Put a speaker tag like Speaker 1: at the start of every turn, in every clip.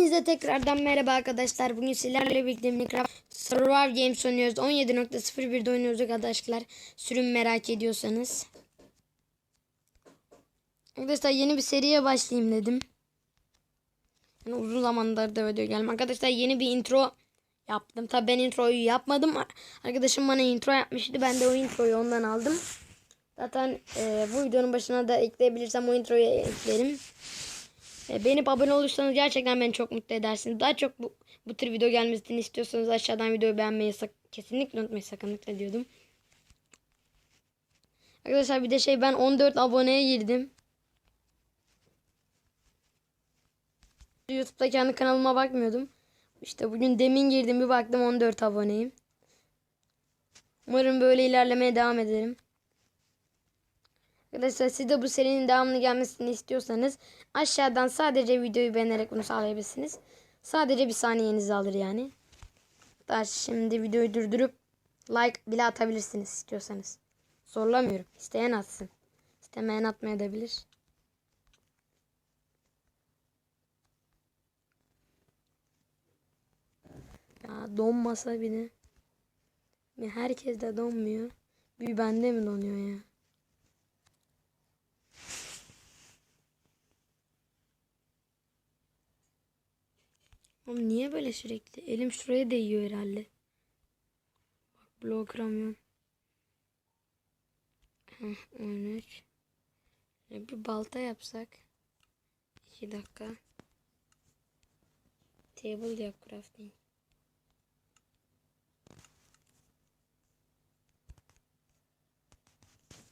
Speaker 1: Hepinize tekrardan merhaba arkadaşlar. Bugün sizlerle birlikte Minecraft Survive Games oynuyoruz. 17.01'de oynuyoruz arkadaşlar. Sürüm merak ediyorsanız. Arkadaşlar yeni bir seriye başlayayım dedim. Yani uzun zamandır da video gelmem. Arkadaşlar yeni bir intro yaptım. Tabi ben introyu yapmadım. Arkadaşım bana intro yapmıştı. Ben de o introyu ondan aldım. Zaten e, bu videonun başına da ekleyebilirsem o introyu eklerim. E, Beğenip abone olursanız gerçekten beni çok mutlu edersiniz. Daha çok bu, bu tür video gelmesini istiyorsanız aşağıdan videoyu beğenmeyi sak kesinlikle unutmayın sakın lütfen diyordum. Arkadaşlar bir de şey ben 14 aboneye girdim. YouTube'da kendi kanalıma bakmıyordum. İşte bugün demin girdim bir baktım 14 aboneyim. Umarım böyle ilerlemeye devam ederim. Arkadaşlar siz de bu serinin devamlı gelmesini istiyorsanız aşağıdan sadece videoyu beğenerek bunu sağlayabilirsiniz. Sadece bir saniyenizi alır yani. Daha şimdi videoyu durdurup like bile atabilirsiniz istiyorsanız. Zorlamıyorum. İsteyen atsın. İstemeyen atmayabilir. Ya donmasa. Ya Herkes de donmuyor. Bir bende mi donuyor ya? Oğlum niye böyle sürekli? Elim şuraya değiyor herhalde. Bak bloğu kıramıyorum. Heh, 13. Ya bir balta yapsak. 2 dakika. Table yap crafting.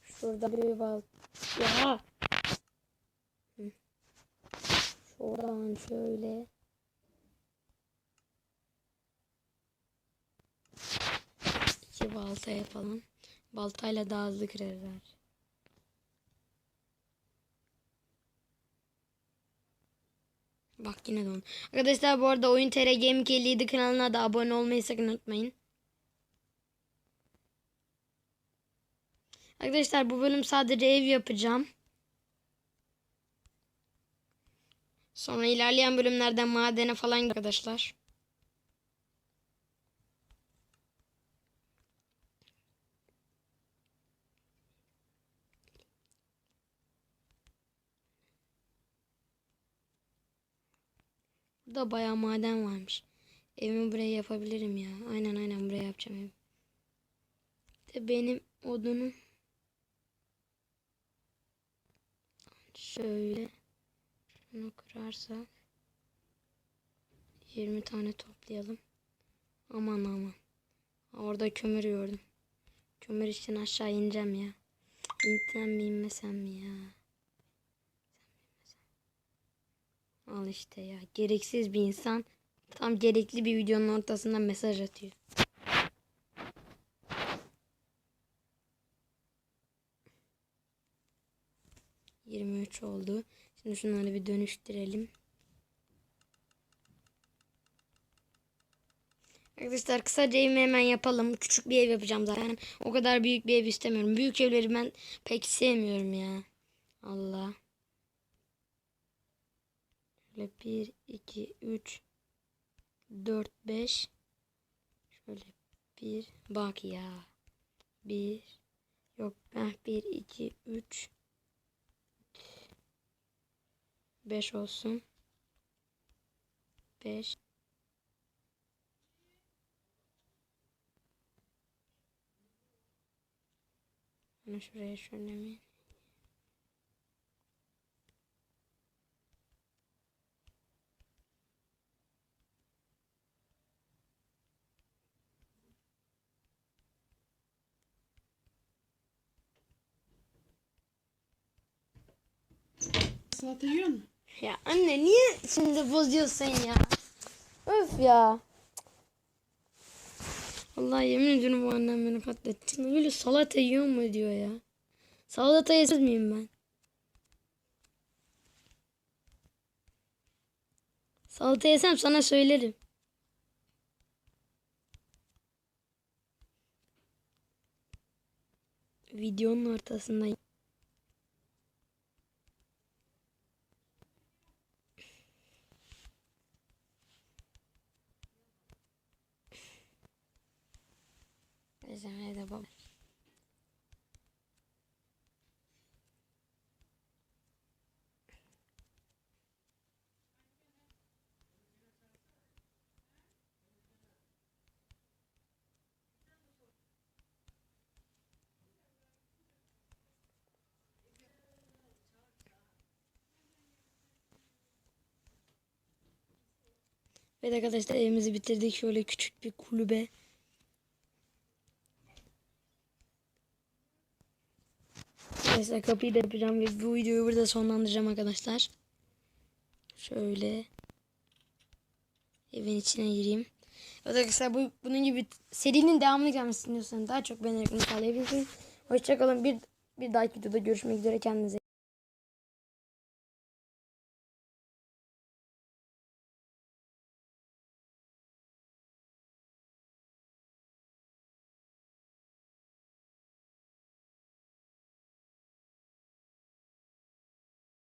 Speaker 1: Şurada bir balta. Ya. Şuradan şöyle. İki balta yapalım. Baltayla daha hızlı kırarlar. Bak yine don. Arkadaşlar bu arada Oyun TR Gaming 57 kanalına da abone olmayı sakın unutmayın. Arkadaşlar bu bölüm sadece ev yapacağım. Sonra ilerleyen bölümlerden madene falan arkadaşlar. Burada bayağı maden varmış. Evimi buraya yapabilirim ya. Aynen aynen buraya yapacağım ev. De benim odunum şöyle şunu kırarsak 20 tane toplayalım. Aman aman. Orada kömür gördüm. Kömür için aşağı ineceğim ya. İnsem mi inmesem mi ya? Al işte ya. Gereksiz bir insan tam gerekli bir videonun ortasında mesaj atıyor. Yirmi üç oldu. Şimdi şunları bir dönüştürelim. Arkadaşlar kısaca evimi hemen yapalım. Küçük bir ev yapacağım zaten. O kadar büyük bir ev istemiyorum. Büyük evleri ben pek sevmiyorum ya. Allah. Şöyle 1, 2, 3, 4, 5. Şöyle 1. Bak ya. 1. Yok ben 1, 2, 3. 5 olsun. 5. Bunu şuraya şöyle mi?
Speaker 2: Salata yiyor musun?
Speaker 1: Ya anne niye şimdi bozuyorsun ya? Öf ya. Allah yemin ediyorum bu annem beni katletti. Öyle salata yiyor mu diyor ya. Salata yemez miyim ben? Salata yesem sana söylerim. Videonun ortasında Arkadaşlar evde baba. Evet arkadaşlar evimizi bitirdik. Şöyle küçük bir kulübe. Arkadaşlar kapıyı da yapacağım ve bu videoyu burada sonlandıracağım arkadaşlar. Şöyle evin içine gireyim. Evet arkadaşlar bu, bunun gibi serinin devamını gelmesini istiyorsanız daha çok beğenerek bunu sağlayabilirsiniz. Hoşçakalın. Bir, bir dahaki videoda görüşmek üzere. Kendinize